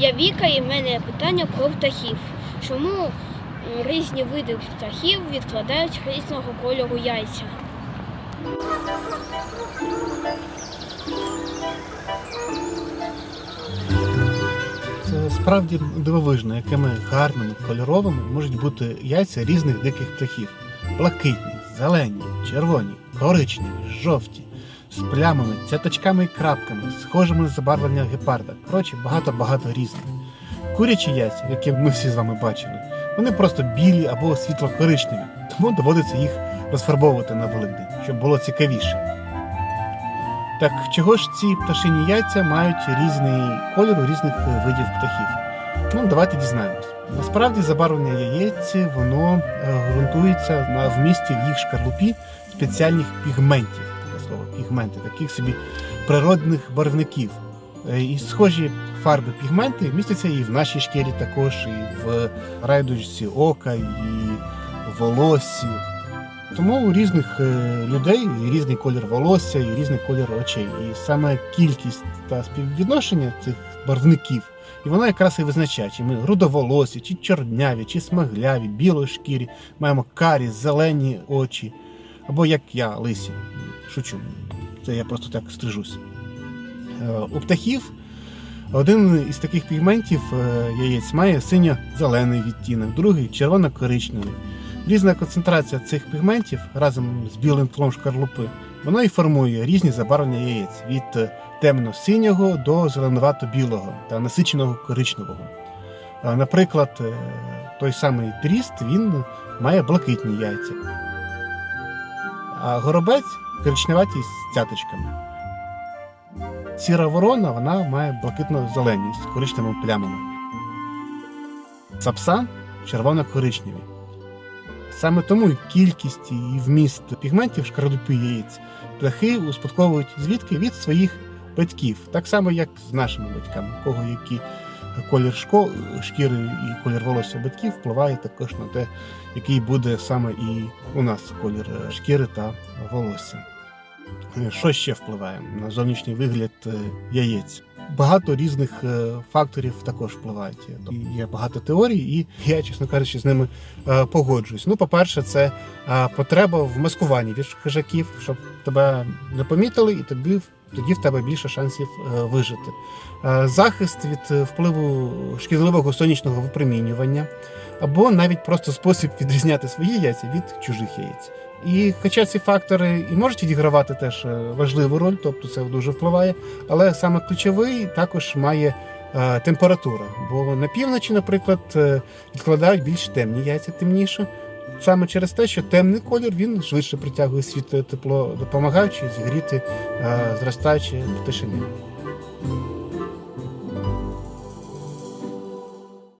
Я Віка і в мене питання про птахів. Чому різні види птахів відкладають різного кольору яйця? Це справді дивовижно, якими гарними кольоровими можуть бути яйця різних диких птахів: блакитні, зелені, червоні, коричневі, жовті, з плямами, цяточками і крапками, схожими на забарвлення гепарда. Коротше, багато-багато різних. Курячі яйця, які ми всі з вами бачили, вони просто білі або світло-коричневі, тому доводиться їх розфарбовувати на Великдень, щоб було цікавіше. Так чого ж ці пташині яйця мають різний кольор у різних е, видів птахів? Ну, давайте дізнаємось. Насправді забарвлення яєць воно е, ґрунтується на вмісті в їх шкарлупі спеціальних пігментів, слово, пігменти, таких собі природних барвників. Е, І схожі фарби пігменти містяться і в нашій шкірі також, і в райдужці ока, і в. Тому у різних е, людей різний колір волосся, і різний колір очей. І саме кількість та співвідношення цих барвників, і воно якраз і визначає, чи ми рудоволосі, чи чорняві, чи смагляві, білошкірі, маємо карі, зелені очі, або як я, лисі. Шучу. Це я просто так стрижусь. Е, У птахів один із таких пігментів е, яєць має синьо-зелений відтінок, другий червоно-коричневий. Різна концентрація цих пігментів разом з білим тлом шкарлупи, воно і формує різні забарвлення яєць від е, темно-синього до зеленувато-білого та насиченого коричневого. Наприклад, той самий тріст він має блакитні яйця, а горобець коричневатий з цяточками. Сіра ворона вона має блакитно-зелені з коричневими плямами. Сапсан червоно-коричневі. Саме тому і кількість і вміст пігментів шкарлупи яєць птахи успадковують звідки від своїх батьків, так само як з нашими батьками, у кого який колір шко- шкіри і колір волосся батьків впливає також на те, який буде саме і у нас колір е, шкіри та волосся. Е, Що ще впливає на зовнішній вигляд е, яєць? Багато різних факторів також впливають. Тобто Є багато теорій, і я, чесно кажучи, з ними погоджуюсь. Ну, по-перше, це потреба в маскуванні від хижаків, щоб тебе не помітили, і тобі тоді в тебе більше шансів е, вижити. Е, Захист від е, впливу шкідливого сонячного випромінювання, або навіть просто спосіб відрізняти свої яйця від чужих яєць. І хоча ці фактори і можуть відігравати теж важливу роль, тобто це дуже впливає, але саме ключовий також має температура. Бо на півночі, наприклад, відкладають більш темні яйця, темніше. Саме через те, що темний колір він швидше притягує світло тепло, допомагаючи зігріти е, в пташини.